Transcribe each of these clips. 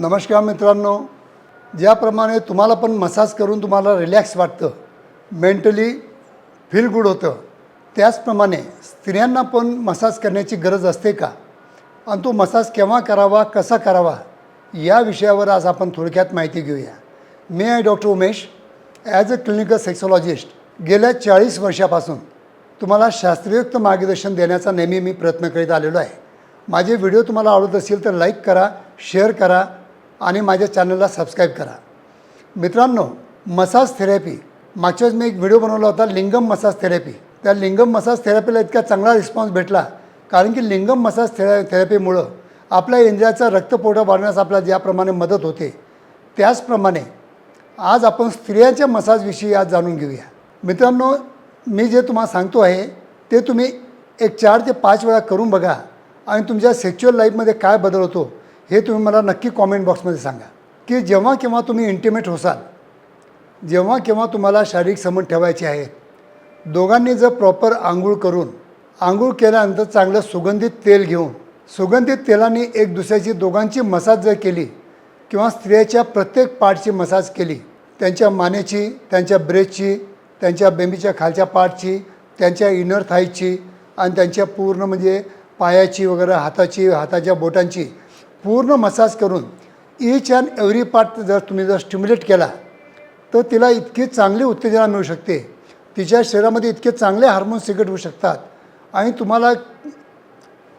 नमस्कार मित्रांनो. ज्याप्रमाणे तुम्हाला पण मसाज करून तुम्हाला रिलॅक्स वाटतं मेंटली फील गुड होतं त्याचप्रमाणे स्त्रियांना पण मसाज करण्याची गरज असते का? आणि तो मसाज केव्हा करावा कसा करावा या विषयावर आज आपण थोडक्यात माहिती घेऊया. मी आहे doctor Umesh. As a clinical sexologist गेल्या चाळीस वर्षापासून तुम्हाला शास्त्रीयुक्त मार्गदर्शन देण्याचा नेहमी मी प्रयत्न करीत आलेलो आहे. माझे व्हिडिओ तुम्हाला आवडत असेल तर लाईक करा शेअर करा आणि माझ्या चॅनलला सबस्क्राईब करा. मित्रांनो मसाज थेरपी मागच्या वेळेस मी एक व्हिडिओ बनवला होता लिंगम मसाज थेरपी त्या लिंगम मसाज थेरपीला इतका चांगला रिस्पॉन्स भेटला कारण की लिंगम मसाज थेर थेरपीमुळं आपल्या इंद्रियाचा रक्तपुरवठा वाढण्यास आपल्याला ज्याप्रमाणे मदत होते त्याचप्रमाणे आज आपण स्त्रियांच्या मसाजविषयी आज जाणून घेऊया. मित्रांनो मी जे तुम्हाला सांगतो आहे ते तुम्ही एक चार ते पाच वेळा करून बघा आणि तुमच्या सेक्च्युअल लाईफमध्ये काय बदल होतो हे तुम्ही मला नक्की कॉमेंट बॉक्समध्ये सांगा. की जेव्हा केव्हा तुम्ही इंटिमेट होसाल जेव्हा केव्हा तुम्हाला शारीरिक संबंध ठेवायचे आहे दोघांनी जर प्रॉपर आंघोळ करून आंघोळ केल्यानंतर चांगलं सुगंधित तेल घेऊन सुगंधित तेलाने एक दुसऱ्याची दोघांची मसाज जर केली किंवा स्त्रियाच्या प्रत्येक पार्टची मसाज केली त्यांच्या मानेची त्यांच्या ब्रेस्टची त्यांच्या बेंबीच्या खालच्या पार्टची त्यांच्या इनर थाईची आणि त्यांच्या पूर्ण म्हणजे पायाची वगैरे हाताची हाताच्या बोटांची पूर्ण मसाज करून ईच अँड एव्हरी पार्ट जर तुम्ही जर स्टिम्युलेट केला तर तिला इतकी चांगली उत्तेजना मिळू शकते. तिच्या शरीरामध्ये इतके चांगले हार्मोन्स सिक्रेट होऊ शकतात आणि तुम्हाला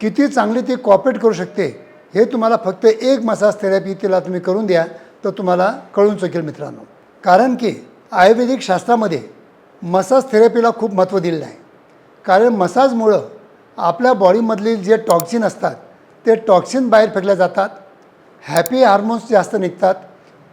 किती चांगली ती कॉपरेट करू शकते हे तुम्हाला फक्त एक मसाज थेरपी तिला तुम्ही करून द्या तर तुम्हाला कळून चुकेल मित्रांनो. कारण की आयुर्वेदिक शास्त्रामध्ये मसाज थेरपीला खूप महत्त्व दिलेलं आहे. कारण मसाजमुळं आपल्या बॉडीमधले जे टॉक्सिन असतात ते टॉक्सिन बाहेर फेकले जातात हॅपी हार्मोन्स जास्त निघतात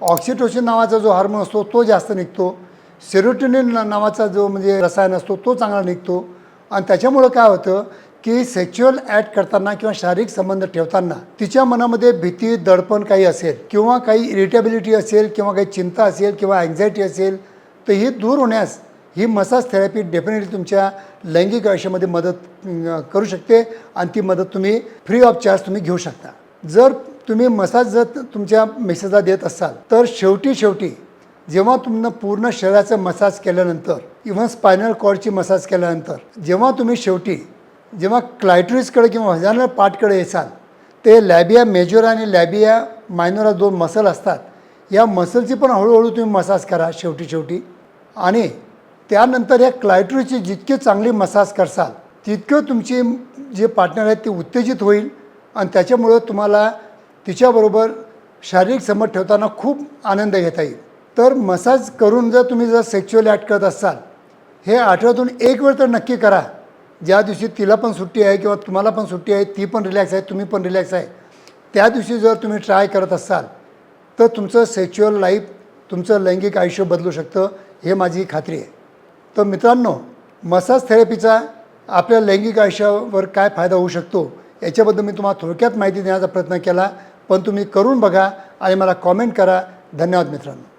ऑक्सिटोसिन नावाचा जो हार्मोन असतो तो जास्त निघतो सेरोटोनिन नावाचा जो म्हणजे रसायन असतो तो चांगला निघतो. आणि त्याच्यामुळं काय होतं की सेक्च्युअल ॲक्ट करताना किंवा शारीरिक संबंध ठेवताना तिच्या मनामध्ये भीती दडपण काही असेल किंवा काही इरिटेबिलिटी असेल किंवा काही चिंता असेल किंवा अँझायटी असेल तर ही दूर होण्यास ही मसाज थेरपी डेफिनेटली तुमच्या लैंगिक आयुष्यामध्ये मदत करू शकते आणि ती मदत तुम्ही फ्री ऑफ चार्ज तुम्ही घेऊ शकता. जर तुम्ही मसाज जर तुमच्या मेसेजला देत असाल तर शेवटी शेवटी जेव्हा तुम्ही पूर्ण शरीराचं मसाज केल्यानंतर इव्हन स्पायनल कॉर्डची मसाज केल्यानंतर जेव्हा तुम्ही शेवटी जेव्हा क्लायट्रिसकडे किंवा हजानर पार्टकडे येसाल ते लॅबिया मेजोर आणि लॅबिया मायनोरा दोन मसल असतात. या मसलची पण हळूहळू तुम्ही मसाज करा शेवटी शेवटी. आणि त्यानंतर या क्लायट्रिसची जितकी चांगली मसाज करसाल तितकं तुमची जे पार्टनर आहेत ते उत्तेजित होईल आणि त्याच्यामुळं तुम्हाला तिच्याबरोबर शारीरिक संबंध ठेवताना खूप आनंद घेता येईल. तर मसाज करून जर तुम्ही जर सेक्च्युअल ॲक्ट करत असाल हे आठवड्यातून एक वेळ तर नक्की करा. ज्या दिवशी तिला पण सुट्टी आहे किंवा तुम्हाला पण सुट्टी आहे ती पण रिलॅक्स आहे तुम्ही पण रिलॅक्स आहे. त्या दिवशी जर तुम्ही ट्राय करत असाल तर तुमचं सेक्च्युअल लाईफ तुमचं लैंगिक आयुष्य बदलू शकतं हे माझी खात्री आहे. तर मित्रांनो मसाज थेरपीचा आपल्या लैंगिक आयुष्यावर काय फायदा होऊ शकतो याच्याबद्दल मी तुम्हाला थोडक्यात माहिती देण्याचा प्रयत्न केला पण तुम्ही करून बघा आणि मला कॉमेंट करा. धन्यवाद मित्रांनो.